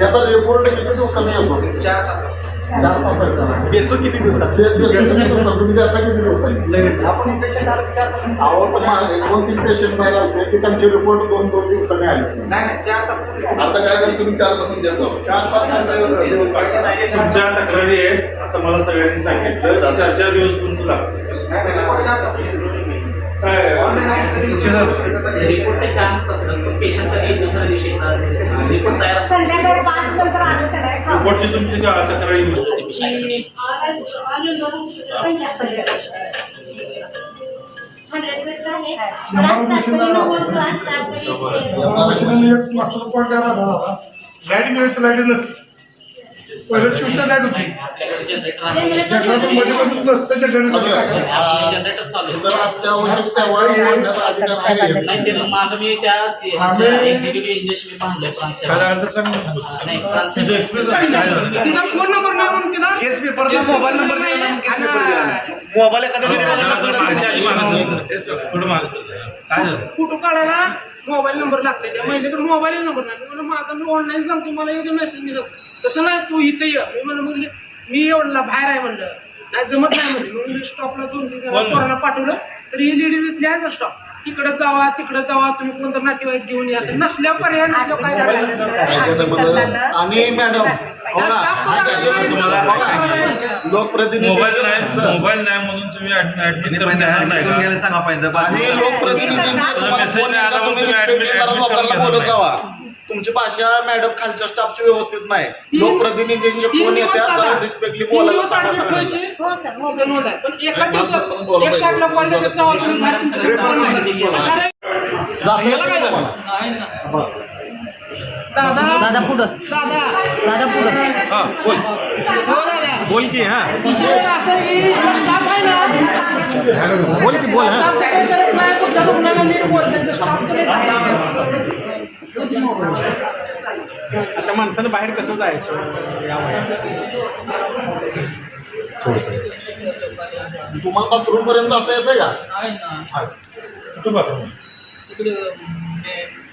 त्याचा रिपोर्ट किती दिवसांनी येतो चार तासात. चार तासाचा येतो किती दिवसात? किती दिवसात? तुम्ही देता किती दिवसांनी लगेच आपण पेशंट आलं की चार तासात तर मा- दोन तीन पेशंट बाहेर आले की त्यांचे रिपोर्ट दोन दोन दिवसांनी आले. नाही नाही चार तासात आता काय झालं तुम्ही चार तासून देतो चार तुमच्या तक्रारी आहेत. आता मला सगळ्यांनी सांगितलं. चार चार दिवस तुमचं लागतं. नाही चार तासात रिपोर्ट ते छान कसं पेशंट कधी दुसऱ्या दिवशी येतात रिपोर्ट तयार असतात संध्याकाळी पाच नंतर आलं तर काय खाऊ? रिपोर्टची तुमची काय तक्रारी होती? हंड्रेड मिनिट्स आहे क्लास तात्पर्य नव्वद क्लास तात्पर्य मशीनने एक मागचा पॉईंट काय राहता दादा लाइट दिली लाईटच नसते पहिलं लाइट होती? मध्ये पण नसतं तिचा फोन नंबर नाही म्हणून तिला केस पेपरला मोबाईल नंबर दिला नाही केस पेपर दिला नाही मोबाईल एखाद्या फोटो काढायला? मोबाईल नंबर लागते त्या महिलेकडे मोबाईल नंबर नाही. माझा मी ऑनलाईन सांगतो मला येते मेसेज मी सांगतो तसं नाही तू इथे ये. मी म्हणलं म्हणले मी एवढला बाहेर आहे म्हणलं. नाही जमत नाही म्हणले. म्हणून स्टॉपला दोन तीन? पोराला पाठवलं तर ही लेडीज इथली आहे ना स्टॉप तिकडे जावा तिकडे जावा तुम्ही कोणतं नातेवाईक घेऊन या. तर नसल्या पर्याय नसल्यावर काय करायचं? आणि मॅडम हो काय मोबाईल नाही मोबाईल नाही म्हणून तुम्ही ऍडमिट करणार नाही का? सांगा पाहिजे आणि लोकप्रतिनिधींचे तुम्हाला मेसेज फोन नाही येतात, आला तुम्ही म्हणून respectfully admit- जरा admit लोकांना करून बोलत घेणार जावा. तुमची भाषा मॅडम खालच्या स्टाफची व्यवस्थित नाही. तीन- लोकप्रतिनिधींचे दिवस येतात. जरा रिस्पेक्टली बोलायला सांगा सगळ्यांना. हो सर. हो जाता येतं तुम्हाला? दादा दादा पुढं. दादा. दादा पुढं. हा बोल. हो दादा. बोल की हा. विषय असं आहे की स्टाफ आहे ना? बोल की बोल हा. करत नाही कुठल्या नीट बोलत स्टाफचं नाही. आता माणसानं बाहेर कसं जायचं? या वयात? तुम्हाला बाथरूम पर्यंत जाता येते का? तू बघ.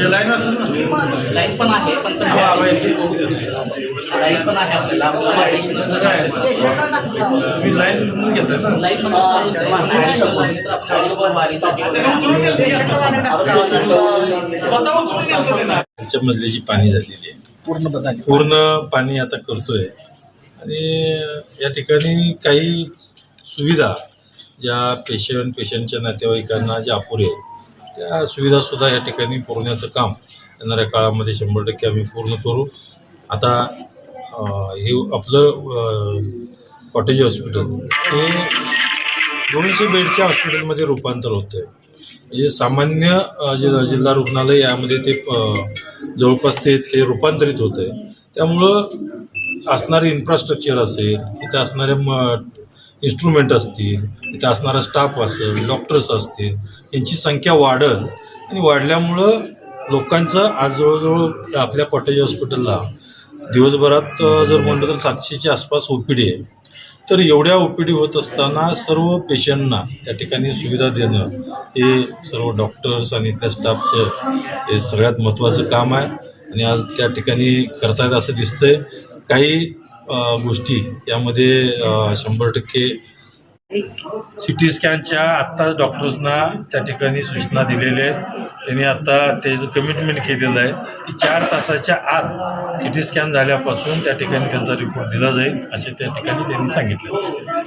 लाईन लाइट पण आहे हा, आहे. आपल्याला लाईन झालेली आहे. पूर्ण बदल पूर्ण पाणी आता करतोय. आणि या ठिकाणी काही सुविधा ज्या पेशंट पेशंटच्या नातेवाईकांना ज्या अपुरे आहेत त्या सुविधासुद्धा या ठिकाणी पुरवण्याचं काम येणाऱ्या काळामध्ये शंभर टक्के आम्ही पूर्ण करू. आता हे आपलं कॉटेज हॉस्पिटल हे दोनशे बेडच्या हॉस्पिटलमध्ये रूपांतर होतं आहे म्हणजे सामान्य अ, जि जिल्हा रुग्णालय यामध्ये ते जवळपास ते ते रूपांतरित होतं आहे त्यामुळं असणारे इन्फ्रास्ट्रक्चर असेल इथं असणारे म इन्स्ट्रुमेंट असतील तिथे असणारा स्टाफ असेल डॉक्टर्स असतील यांची संख्या वाढल आणि वाढल्यामुळं लोकांचं आज जवळजवळ आपल्या कॉटेज हॉस्पिटलला दिवसभरात जर म्हणलं तर सातशेच्या आसपास ओ पी डी आहे. तर एवढ्या ओ पी डी होत असताना सर्व पेशंटना त्या ठिकाणी सुविधा देणं हे सर्व डॉक्टर्स आणि त्या स्टाफचं हे सगळ्यात महत्त्वाचं काम आहे. आणि आज त्या ठिकाणी करतायत असं दिसतंय. काही गोष्टी यामध्ये शंभर टक्के सी टी स्कॅनच्या आत्ताच डॉक्टर्सना त्या ठिकाणी सूचना दिलेल्या आहेत. त्यांनी आता त्याचं कमिटमेंट केलेलं आहे की चार तासाच्या आत सी टी स्कॅन झाल्यापासून त्या ठिकाणी त्यांचा रिपोर्ट दिला जाईल असे त्या ठिकाणी त्यांनी सांगितले.